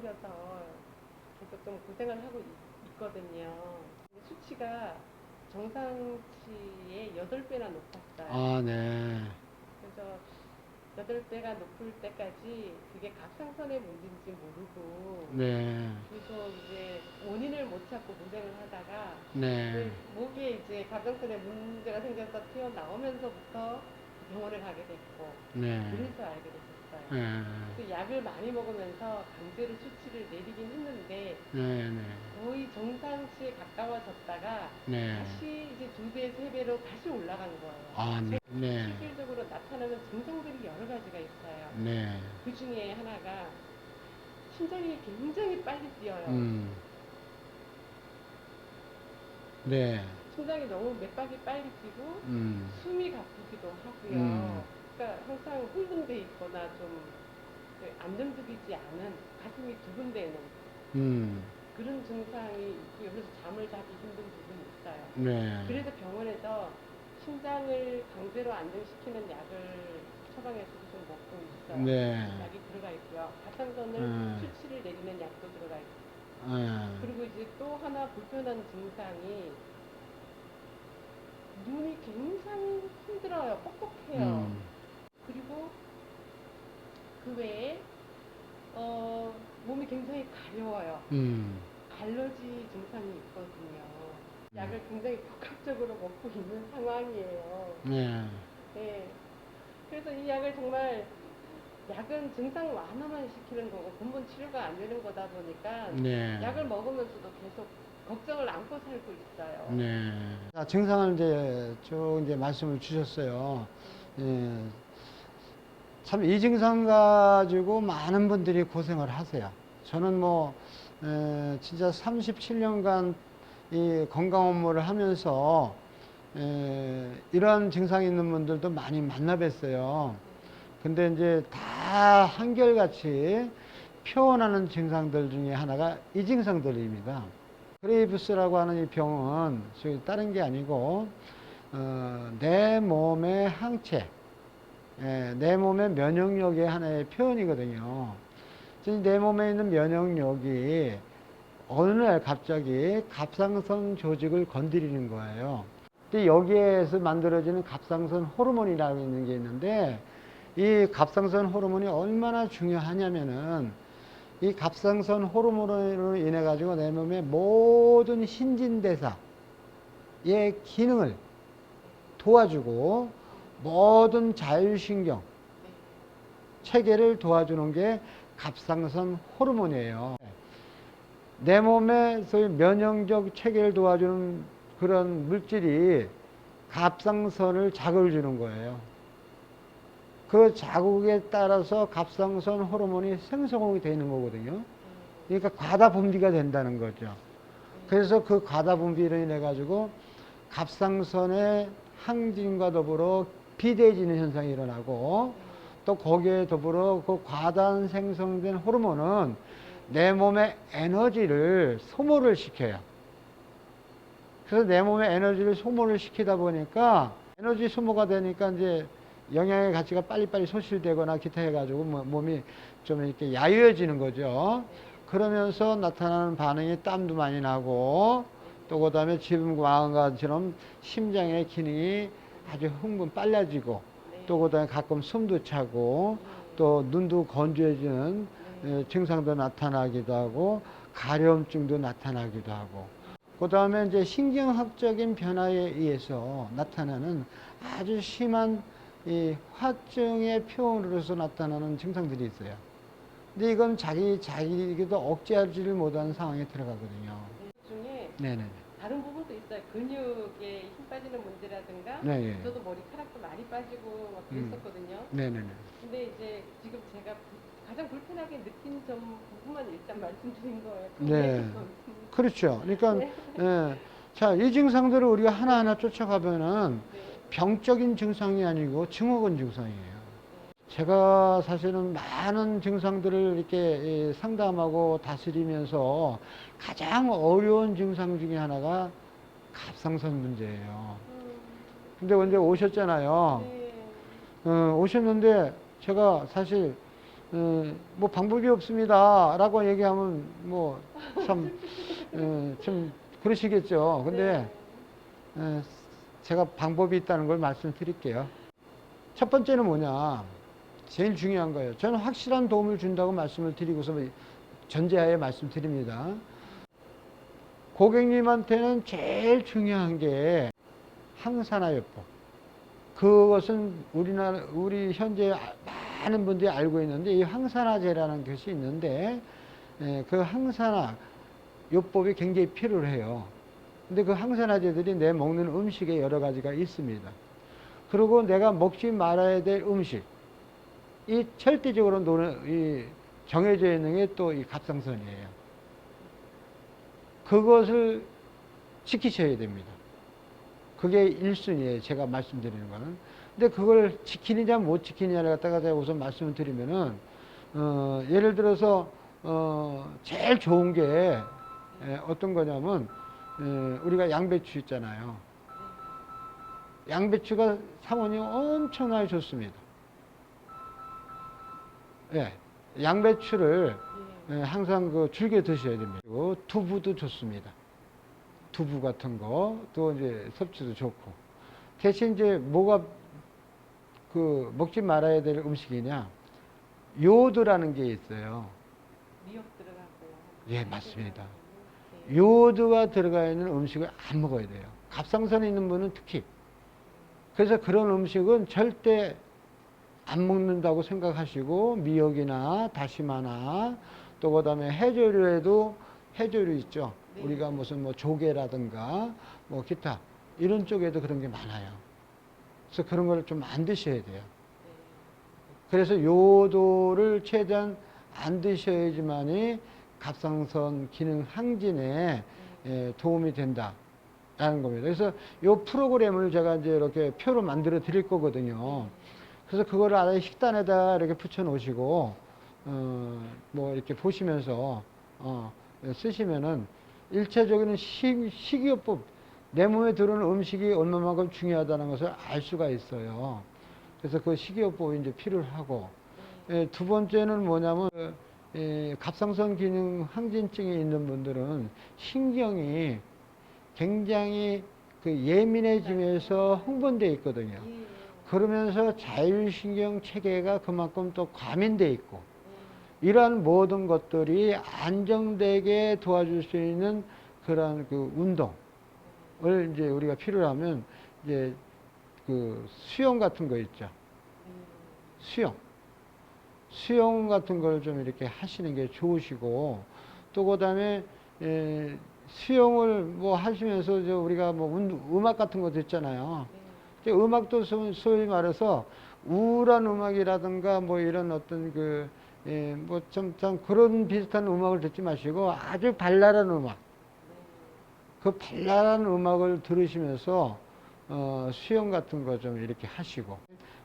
생겨서 계속 좀 고생을 하고 있, 거든요 수치가 정상치의 8배나 높았어요. 아, 네. 그래서 8배가 높을 때까지 그게 갑상선의 문제인지 모르고 네. 계속 이제 원인을 못 찾고 고생을 하다가 네. 그 목에 이제 갑상선에 문제가 생겨서 튀어나오면서부터 병원을 가게 됐고 네. 그래서 알게 됐 었어요. 네. 그래서 약을 많이 먹으면서 강제로 수치를 내리긴 했는데 네. 네. 거의 정상치에 가까워졌다가 네. 다시 이제 두 배, 세 배로 다시 올라간 거예요. 아, 네. 네. 실질적으로 나타나는 증상들이 여러 가지가 있어요. 네. 그 중에 하나가 심장이 굉장히 빨리 뛰어요. 음. 네. 심장이 너무 맥박이 빨리 뛰고 음. 숨이 가쁘기도 하고요. 음. 그러니까 항상 흥분돼 있거나 좀그 안정적이지 않은 가슴이 두근대는 음. 그런 증상이 있고요. 그래서 잠을 자기 힘든 부분이 있어요. 네. 그래서 병원에서 심장을 강제로 안정시키는 약을 처방해서도 좀 먹고 있어요. 네. 약이 들어가 있고요. 갑상선을 음. 수치를 내리는 약도 들어가 있고. 네. 그리고 이제 또 하나 불편한 증상이 눈이 굉장히 힘들어요. 뻑뻑해요. 음. 그리고 그 외에 어, 몸이 굉장히 가려워요. 음. 알러지 증상이 있거든요. 음. 약을 굉장히 복합적으로 먹고 있는 상황이에요. 네. 네. 그래서 이 약을 정말 약은 증상 완화만 시키는 거고 근본 치료가 안 되는 거다 보니까 네. 약을 먹으면서도 계속 걱정을 안고 살고 있어요. 네. 자, 증상을 이제 쭉 이제 말씀을 주셨어요. 예. 참 이 증상 가지고 많은 분들이 고생을 하세요. 저는 뭐, 에, 진짜 37년간 이 건강 업무를 하면서 에, 이런 증상이 있는 분들도 많이 만나 뵀어요. 근데 이제 다 한결같이 표현하는 증상들 중에 하나가 이 증상들입니다. 그레이브스라고 하는 이 병은 다른 게 아니고 어, 내 몸의 항체, 예, 내 몸의 면역력의 하나의 표현이거든요. 내 몸에 있는 면역력이 어느 날 갑자기 갑상선 조직을 건드리는 거예요. 근데 여기에서 만들어지는 갑상선 호르몬이라고 있는 게 있는데 이 갑상선 호르몬이 얼마나 중요하냐면은 이 갑상선 호르몬으로 인해 가지고 내 몸의 모든 신진대사의 기능을 도와주고 모든 자율신경 체계를 도와주는 게 갑상선 호르몬이에요. 내 몸의 소위 면역적 체계를 도와주는 그런 물질이 갑상선을 자극을 주는 거예요. 그 자극에 따라서 갑상선 호르몬이 생성이 되는 거거든요. 그러니까 과다 분비가 된다는 거죠. 그래서 그 과다 분비로 인해 가지고 갑상선의 항진과 더불어 비대해지는 현상이 일어나고 또 거기에 더불어 그 과다 생성된 호르몬은 내 몸의 에너지를 소모를 시켜요. 그래서 내 몸의 에너지를 소모를 시키다 보니까 에너지 소모가 되니까 이제 영양의 가치가 빨리빨리 소실되거나 기타 해가지고 뭐 몸이 좀 이렇게 야유해지는 거죠. 그러면서 나타나는 반응이 땀도 많이 나고 또 그다음에 지금 과거처럼 심장의 기능이 아주 흥분 빨라지고 네. 또 그다음에 가끔 숨도 차고 또 눈도 건조해지는 에, 증상도 나타나기도 하고 가려움증도 나타나기도 하고 그 다음에 이제 신경학적인 변화에 의해서 나타나는 아주 심한 이 화증의 표현으로서 나타나는 증상들이 있어요. 근데 이건 자기 자기도 억제하지를 못하는 상황에 들어가거든요. 그 중에 네네. 다른 부분 도 있어요. 근육에 힘 빠지는 문제라든가 네. 예. 저도 머리카락도 많이 빠지고 막 음. 그랬었거든요. 네네네. 근데 이제 지금 제가 부- 가장 불편하게 느낀 점 부분만 일단 말씀드린 거예요. 네. 그렇죠. 그러니까 네. 예. 자, 이 증상들을 우리가 하나하나 쫓아가면은 네. 병적인 증상이 아니고 증후군 증상이에요. 제가 사실은 많은 증상들을 이렇게 예, 상담하고 다스리면서 가장 어려운 증상 중에 하나가 갑상선 문제예요. 음, 근데 언제 오셨잖아요. 네. 어, 오셨는데 제가 사실 어, 뭐 방법이 없습니다 라고 얘기하면 뭐참좀 그러시겠죠. 근데 에, 제가 방법이 있다는 걸 말씀드릴게요. 첫 번째는 뭐냐? 제일 중요한 거예요. 저는 확실한 도움을 준다고 말씀을 드리고서 전제하에 말씀드립니다. 고객님한테는 제일 중요한 게 항산화요법. 그것은 우리나라, 우리 현재 많은 분들이 알고 있는데 이 항산화제라는 것이 있는데 에, 그 항산화 요법이 굉장히 필요해요. 근데 그 항산화제들이 내 먹는 음식에 여러 가지가 있습니다. 그리고 내가 먹지 말아야 될 음식, 이 절대적으로 노는, 이 정해져 있는 게 또 이 갑상선이에요. 그것을 지키셔야 됩니다. 그게 1순위예요. 제가 말씀드리는 거는. 근데 그걸 지키느냐 못 지키느냐를 갖다가 제가 우선 말씀을 드리면은, 어, 예를 들어서, 어, 제일 좋은 게 에, 어떤 거냐면, 에, 우리가 양배추 있잖아요. 양배추가 사모님 엄청나게 좋습니다. 예. 양배추를 항상 그 즐겨 드셔야 됩니다. 그리고 두부도 좋습니다. 두부 같은 거, 또 이제 섭취도 좋고. 대신 이제 뭐가 그 먹지 말아야 될 음식이냐? 요오드라는 게 있어요. 미역 들어가고요. 예, 맞습니다. 네. 요오드가 들어가 있는 음식을 안 먹어야 돼요. 갑상선에 있는 분은 특히. 그래서 그런 음식은 절대 안 먹는다고 생각하시고 미역이나 다시마나 또 그다음에 해조류에도 해조류 있죠. 네. 우리가 무슨 뭐 조개라든가 뭐 기타 이런 쪽에도 그런 게 많아요. 그래서 그런 걸 좀 안 드셔야 돼요. 네. 그래서 요도를 최대한 안 드셔야지만이 갑상선 기능 항진에 예, 도움이 된다라는 겁니다. 그래서 요 프로그램을 제가 이제 이렇게 표로 만들어 드릴 거거든요. 그래서 그거를 아예 식단에다 이렇게 붙여 놓으시고 어, 뭐 이렇게 보시면서 어, 쓰시면은 일차적인 식, 식이요법 내 몸에 들어오는 음식이 얼마만큼 중요하다는 것을 알 수가 있어요. 그래서 그 식이요법이 이제 필요하고 예, 두 번째는 뭐냐면 그, 예, 갑상선 기능 항진증이 있는 분들은 신경이 굉장히 그 예민해지면서 흥분돼 있거든요. 예. 그러면서 자율신경 체계가 그만큼 또 과민돼 있고 이러한 모든 것들이 안정되게 도와줄 수 있는 그러한 그 운동을 이제 우리가 필요하면 이제 그 수영 같은 거 있죠. 수영. 수영 같은 걸 좀 이렇게 하시는 게 좋으시고, 또 그 다음에, 에, 수영을 뭐 하시면서 저 우리가 뭐 운- 음악 같은 거 듣잖아요. 이제 음악도 소- 소위 말해서 우울한 음악이라든가 뭐 이런 어떤 그, 예, 뭐좀 좀 그런 비슷한 음악을 듣지 마시고 아주 발랄한 음악. 그 발랄한 음악을 들으시면서 어, 수영 같은 거 좀 이렇게 하시고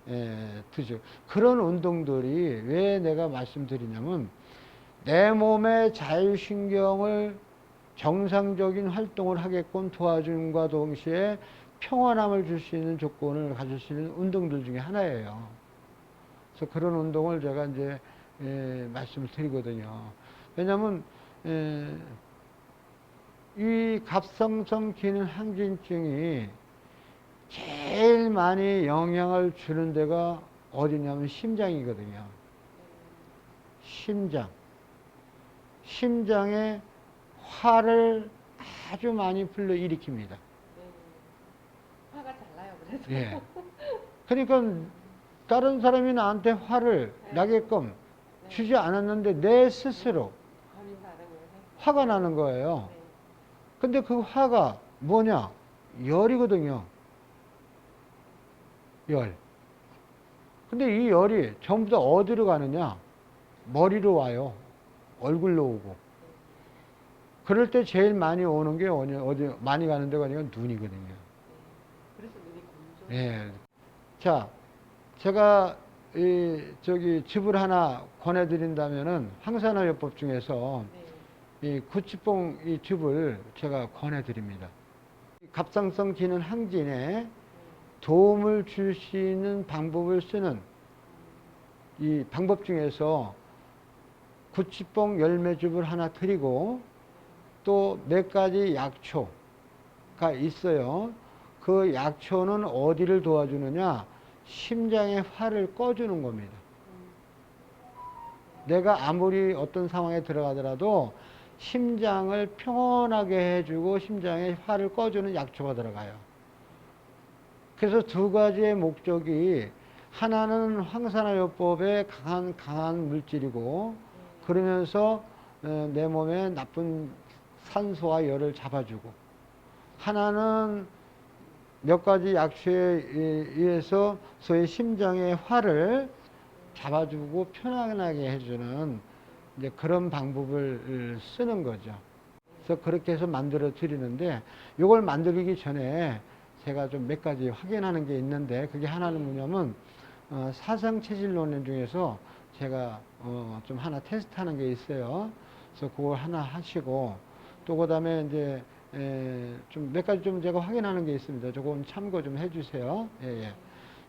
예, 드죠. 그런 운동들이 왜 내가 말씀드리냐면 내 몸의 자율신경을 정상적인 활동을 하게끔 도와줌과 동시에 평안함을 줄 수 있는 조건을 가질 수 있는 운동들 중에 하나예요. 그래서 그런 운동을 제가 이제 예, 말씀을 드리거든요. 왜냐하면 예, 이 갑상선 기능 항진증이 제일 많이 영향을 주는 데가 어디냐면 심장이거든요. 심장. 심장에 화를 아주 많이 불러 일으킵니다. 네. 화가 잘 나요. 그래서. 예. 그러니까 다른 사람이 나한테 화를 나게끔 네. 주지 않았는데 내 스스로. 화가 나는 거예요. 네. 근데 그 화가 뭐냐? 열이거든요. 열. 근데 이 열이 전부 다 어디로 가느냐? 머리로 와요. 얼굴로 오고. 그럴 때 제일 많이 오는 게 어디, 어디 많이 가는 데가 아니라 눈이거든요. 그래서 눈이 검죠. 예. 자, 제가 이 저기 즙을 하나 권해드린다면은 항산화요법 중에서 네. 이 구치뽕 이 즙을 제가 권해드립니다. 갑상선 기능 항진에 도움을 줄 수 있는 방법을 쓰는 이 방법 중에서 구치뽕 열매즙을 하나 드리고 또 몇 가지 약초가 있어요. 그 약초는 어디를 도와주느냐? 심장의 화를 꺼주는 겁니다. 내가 아무리 어떤 상황에 들어가더라도 심장을 평온하게 해주고 심장의 화를 꺼주는 약초가 들어가요. 그래서 두 가지의 목적이 하나는 황산화요법에 강한 강한 물질이고 그러면서 어, 내 몸에 나쁜 산소와 열을 잡아주고 하나는 몇 가지 약초에 의해서 소위 심장의 화를 잡아주고 편안하게 해주는 이제 그런 방법을 쓰는 거죠. 그래서 그렇게 해서 만들어 드리는데 이걸 만들기 전에 제가 좀 몇 가지 확인하는 게 있는데 그게 하나는 뭐냐면 어, 사상 체질론 중에서 제가 어, 좀 하나 테스트하는 게 있어요. 그래서 그걸 하나 하시고 또 그다음에 이제 좀몇 가지 좀 제가 확인하는 게 있습니다. 조금 참고 좀 해주세요. 예, 예.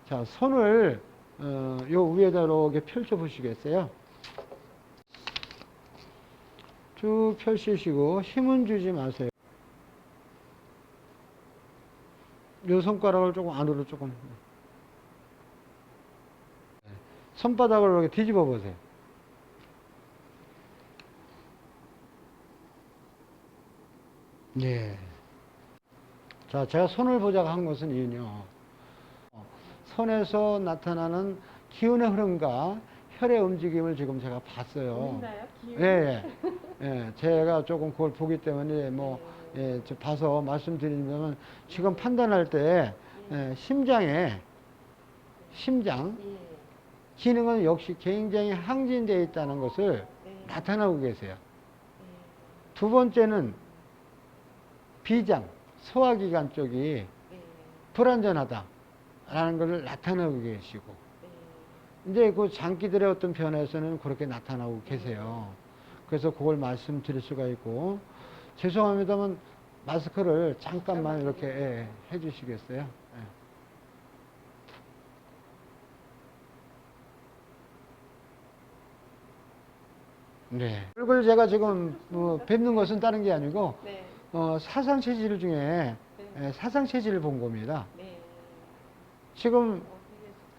자 손을 어, 요 위에다 이렇게 펼쳐 보시겠어요? 쭉 펼치시고 힘은 주지 마세요. 요 손가락을 조금 안으로 조금 손바닥을 이렇게 뒤집어 보세요. 예. 자, 제가 손을 보자고 한 것은 이는요. 어, 손에서 나타나는 기운의 흐름과 혈의 움직임을 지금 제가 봤어요. 보이나요? 기운? 예, 예. 예, 제가 조금 그걸 보기 때문에 뭐, 예, 저 봐서 말씀드리면 지금 판단할 때 예, 심장에 심장 예. 기능은 역시 굉장히 항진되어 있다는 것을 네. 나타나고 계세요. 예. 두 번째는 비장, 소화기관 쪽이 네. 불안전하다라는 것을 나타내고 계시고 네. 이제 그 장기들의 어떤 변화에서는 그렇게 나타나고 계세요. 그래서 그걸 말씀드릴 수가 있고 죄송합니다만 마스크를 잠깐만 이렇게 예, 해주시겠어요? 예. 네. 얼굴 제가 지금 뭐 뵙는 것은 다른 게 아니고 네. 어, 사상 체질 중에 네. 예, 사상 체질을 본 겁니다. 네. 지금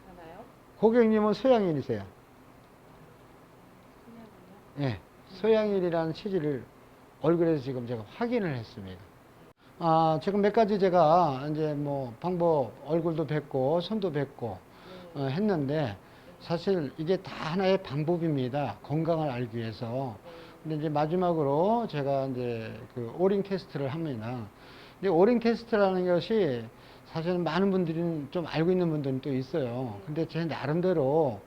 속하나요? 고객님은 소양인이세요. 예, 소양인이라는 체질을 얼굴에서 지금 제가 확인을 했습니다. 아, 지금 몇 가지 제가 이제 뭐 방법, 얼굴도 뵙고, 손도 뵙고, 네. 어, 했는데, 사실 이게 다 하나의 방법입니다. 건강을 알기 위해서. 근데 이제 마지막으로 제가 이제 그 오링 테스트를 합니다. 근데 오링 테스트라는 것이 사실은 많은 분들이 좀 알고 있는 분들은 또 있어요. 근데 제 나름대로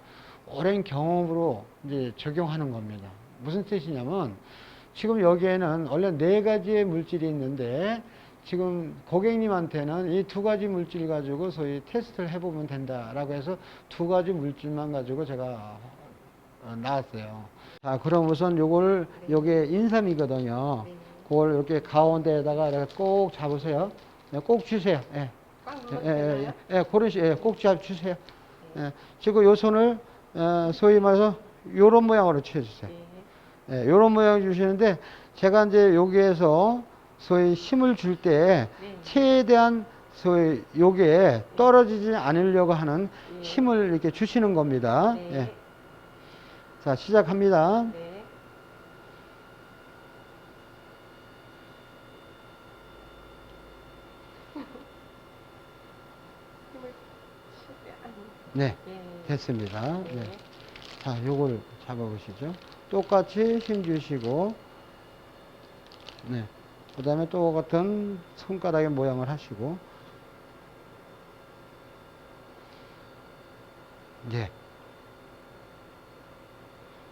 오랜 경험으로 이제 적용하는 겁니다. 무슨 뜻이냐면 지금 여기에는 원래 네 가지의 물질이 있는데 지금 고객님한테는 이 두 가지 물질 가지고 소위 테스트를 해보면 된다라고 해서 두 가지 물질만 가지고 제가 어, 나왔어요. 자, 그럼 우선 요걸 요게 인삼이거든요. 네. 그걸 이렇게 가운데에다가 이렇게 꼭 잡으세요. 네, 꼭 주세요. 예. 꽉 예, 예? 예, 예, 그런 식, 예, 꼭 잡 주세요. 예, 지금 요 손을, 어, 소위 말해서 요런 모양으로 취해주세요. 네. 예, 요런 모양 주시는데, 제가 이제 여기에서 소위 힘을 줄 때, 네. 최대한 소위 요게 떨어지지 않으려고 하는 예. 힘을 이렇게 주시는 겁니다. 네. 예. 자, 시작합니다. 네. 네, 예. 됐습니다. 네. 네. 자, 요걸 잡아보시죠. 똑같이 힘 주시고, 네. 그 다음에 또 같은 손가락의 모양을 하시고, 네.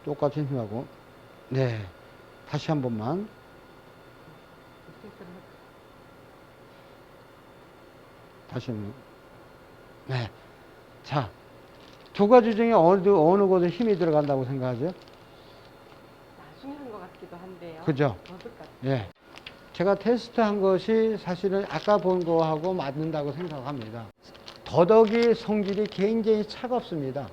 똑같은 힘하고, 네. 다시 한 번만. 다시 한 번. 네. 자, 두 가지 중에 어느, 어느 곳에 힘이 들어간다고 생각하죠? 나중에 한것 같기도 한데요. 그죠? 예. 제가 테스트한 것이 사실은 아까 본 거하고 맞는다고 생각합니다. 더덕이 성질이 굉장히 차갑습니다.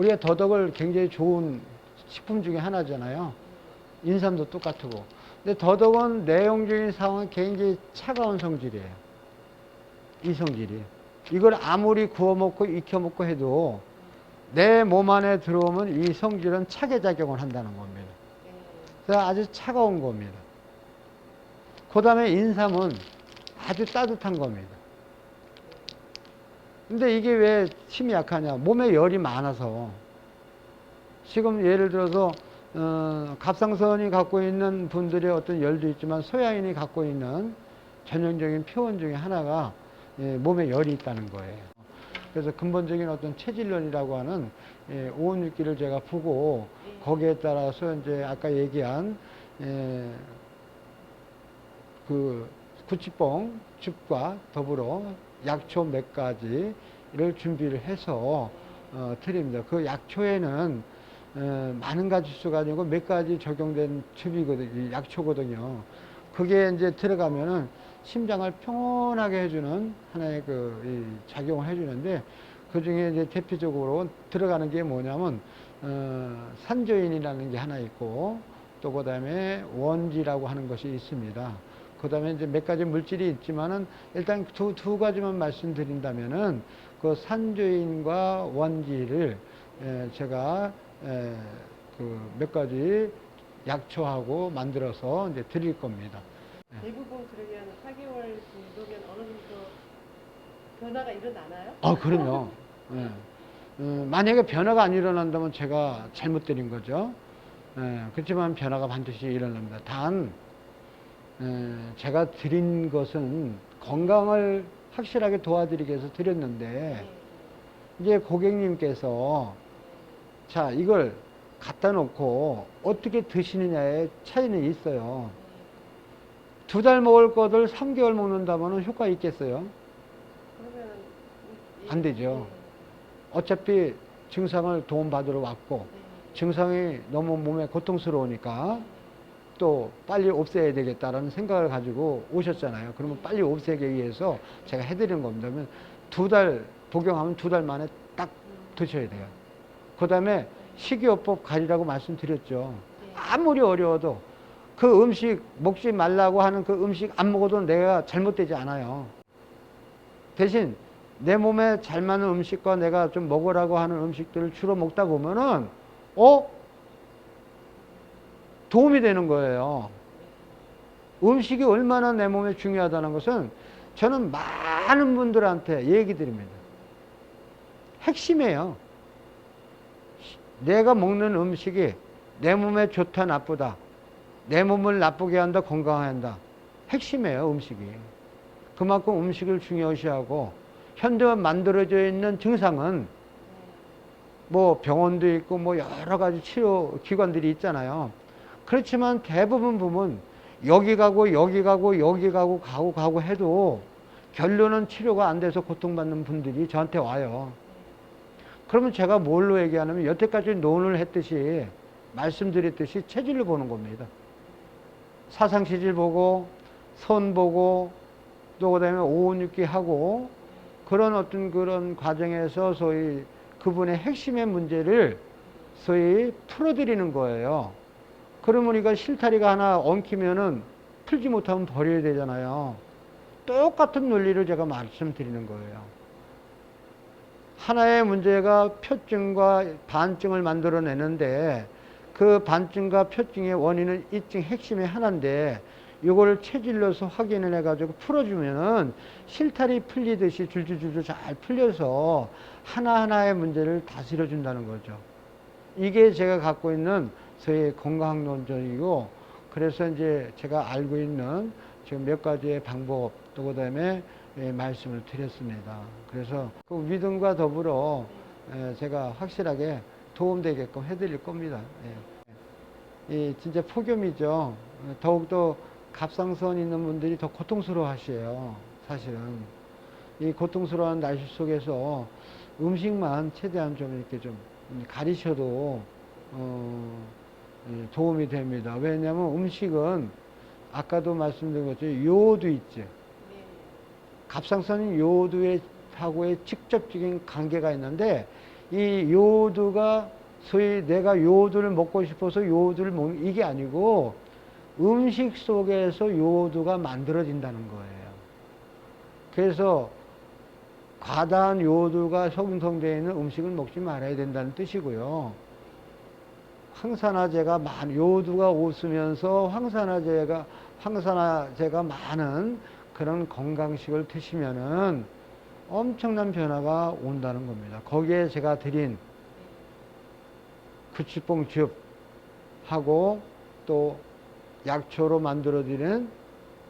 우리가 더덕을 굉장히 좋은 식품 중에 하나잖아요. 인삼도 똑같고. 근데 더더군 내용적인 상황은 굉장히 차가운 성질이에요. 이 성질이. 이걸 아무리 구워 먹고 익혀 먹고 해도 내 몸 안에 들어오면 이 성질은 차게 작용을 한다는 겁니다. 네. 그래서 아주 차가운 겁니다. 그 다음에 인삼은 아주 따뜻한 겁니다. 근데 이게 왜 힘이 약하냐? 몸에 열이 많아서. 지금 예를 들어서, 어, 갑상선이 갖고 있는 분들의 어떤 열도 있지만 소양인이 갖고 있는 전형적인 표현 중에 하나가 예, 몸에 열이 있다는 거예요. 그래서 근본적인 어떤 체질론이라고 하는 예, 오온육기를 제가 보고 네. 거기에 따라서 이제 아까 얘기한 예, 그 구치뽕 즙과 더불어 약초 몇 가지를 준비를 해서 어, 드립니다. 그 약초에는 어, 많은 가지 수가 아니고 몇 가지 적용된 즙이거든요, 약초거든요. 그게 이제 들어가면은 심장을 평온하게 해주는 하나의 그 이 작용을 해주는데 그 중에 이제 대표적으로 들어가는 게 뭐냐면 어, 산조인이라는 게 하나 있고 또 그다음에 원지라고 하는 것이 있습니다. 그다음에 이제 몇 가지 물질이 있지만은 일단 두, 두 가지만 말씀드린다면은 그 산조인과 원지를 에, 제가 그몇 가지 약초하고 만들어서 이제 드릴 겁니다. 대부분 그러면 4개월 정도면 어느 정도 변화가 일어나나요? 아, 그럼요. 예. 어, 만약에 변화가 안 일어난다면 제가 잘못 드린 거죠. 예, 그렇지만 변화가 반드시 일어납니다. 단, 에, 제가 드린 것은 건강을 확실하게 도와드리기 위해서 드렸는데, 네. 이제 고객님께서, 자, 이걸 갖다 놓고 어떻게 드시느냐에 차이는 있어요. 두 달 먹을 것을 3개월 먹는다면 효과 있겠어요? 안 되죠. 어차피 증상을 도움받으러 왔고, 증상이 너무 몸에 고통스러우니까 또 빨리 없애야 되겠다라는 생각을 가지고 오셨잖아요. 그러면 빨리 없애기 위해서 제가 해드리는 겁니다. 그러면 두 달 복용하면 두 달 만에 딱 드셔야 돼요. 그 다음에 식이요법 가리라고 말씀드렸죠. 아무리 어려워도 그 음식 먹지 말라고 하는 그 음식 안 먹어도 내가 잘못되지 않아요. 대신 내 몸에 잘 맞는 음식과 내가 좀 먹으라고 하는 음식들을 주로 먹다 보면은 어? 도움이 되는 거예요. 음식이 얼마나 내 몸에 중요하다는 것은 저는 많은 분들한테 얘기 드립니다. 핵심이에요. 내가 먹는 음식이 내 몸에 좋다, 나쁘다. 내 몸을 나쁘게 한다, 건강하게 한다. 핵심이에요, 음식이. 그만큼 음식을 중요시하고, 현대 만들어져 있는 증상은 뭐 병원도 있고 뭐 여러 가지 치료 기관들이 있잖아요. 그렇지만 대부분 보면 여기 가고 여기 가고 여기 가고 가고 가고 해도 결론은 치료가 안 돼서 고통받는 분들이 저한테 와요. 그러면 제가 뭘로 얘기하냐면 여태까지 논을 했듯이 말씀드렸듯이 체질을 보는 겁니다. 사상 체질 보고 선 보고 또 그다음에 오온육기 하고 그런 어떤 그런 과정에서 소위 그분의 핵심의 문제를 소위 풀어드리는 거예요. 그러면 우리가 실타리가 하나 엉키면은 풀지 못하면 버려야 되잖아요. 똑같은 논리를 제가 말씀드리는 거예요. 하나의 문제가 표증과 반증을 만들어내는데 그 반증과 표증의 원인은 이증 핵심의 하나인데 이걸 체질로서 확인을 해가지고 풀어주면은 실타리 풀리듯이 줄줄줄줄 잘 풀려서 하나하나의 문제를 다스려 준다는 거죠. 이게 제가 갖고 있는 저의 건강론전이고 그래서 이제 제가 알고 있는 지금 몇 가지의 방법 또 그다음에 예, 말씀을 드렸습니다. 그래서 그 믿음과 더불어 예, 제가 확실하게 도움되게끔 해드릴 겁니다. 예. 이 진짜 폭염이죠. 더욱더 갑상선 있는 분들이 더 고통스러워 하시에요. 사실은. 이 고통스러운 날씨 속에서 음식만 최대한 좀 이렇게 좀 가리셔도 어, 예, 도움이 됩니다. 왜냐하면 음식은 아까도 말씀드린 것처럼 요오도 있죠. 네. 갑상선은 요오두의 하고의 직접적인 관계가 있는데 이 요오두가 소위 내가 요오두를 먹고 싶어서 요오두를 먹는 이게 아니고 음식 속에서 요오두가 만들어진다는 거예요. 그래서 과다한 요오두가 형성되어 있는 음식을 먹지 말아야 된다는 뜻이고요. 황산화제가 많, 요오두가 없으면서 황산화제가, 황산화제가 많은 그런 건강식을 드시면은 엄청난 변화가 온다는 겁니다. 거기에 제가 드린 구치뽕즙하고 또 약초로 만들어드리는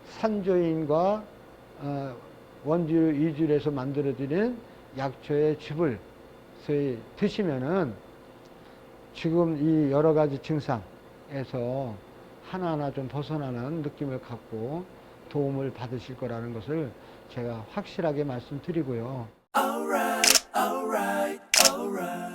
산조인과 어, 원주 이주에서 만들어드리는 약초의 즙을 드시면은 지금 이 여러 가지 증상에서 하나하나 좀 벗어나는 느낌을 갖고 도움을 받으실 거라는 것을 제가 확실하게 말씀드리고요. All right, all right, all right.